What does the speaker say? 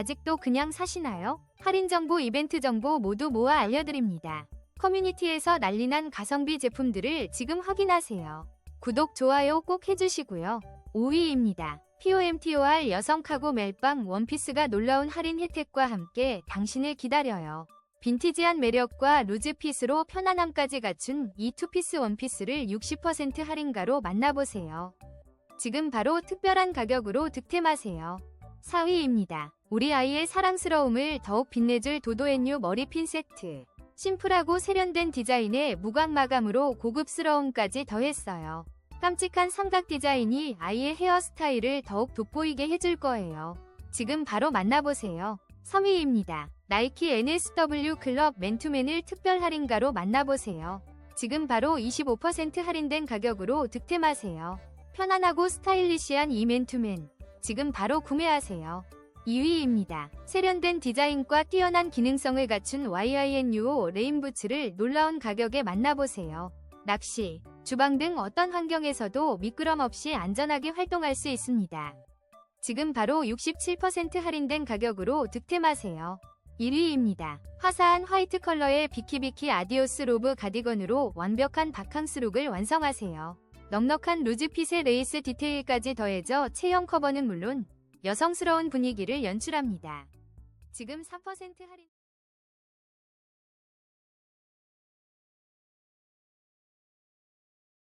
아직도 그냥 사시나요? 할인 정보, 이벤트 정보 모두 모아 알려드립니다. 커뮤니티에서 난리난 가성비 제품들을 지금 확인하세요. 구독, 좋아요 꼭 해주시고요. 5위입니다. POMTOR 여성 카고 멜빵 원피스가 놀라운 할인 혜택과 함께 당신을 기다려요. 빈티지한 매력과 루즈핏으로 편안함까지 갖춘 이 투피스 원피스를 60% 할인가로 만나보세요. 지금 바로 특별한 가격으로 득템하세요. 4위입니다. 우리 아이의 사랑스러움을 더욱 빛내줄 도도앤유 머리 핀 세트. 심플하고 세련된 디자인에 무광 마감으로 고급스러움까지 더했어요. 깜찍한 삼각 디자인이 아이의 헤어스타일을 더욱 돋보이게 해줄 거예요. 지금 바로 만나보세요. 3위입니다. 나이키 NSW 클럽 맨투맨을 특별 할인가로 만나보세요. 지금 바로 25% 할인된 가격으로 득템하세요. 편안하고 스타일리시한 이 맨투맨. 지금 바로 구매하세요. 2위입니다. 세련된 디자인과 뛰어난 기능성을 갖춘 YINUO 레인부츠를 놀라운 가격에 만나보세요. 낚시, 주방 등 어떤 환경에서도 미끄럼 없이 안전하게 활동할 수 있습니다. 지금 바로 67% 할인된 가격으로 득템하세요. 1위입니다. 화사한 화이트 컬러의 비키비키 아디오스 로브 가디건으로 완벽한 바캉스 룩을 완성하세요. 넉넉한 루즈핏의 레이스 디테일까지 더해져 체형 커버는 물론 여성스러운 분위기를 연출합니다. 지금 3% 할인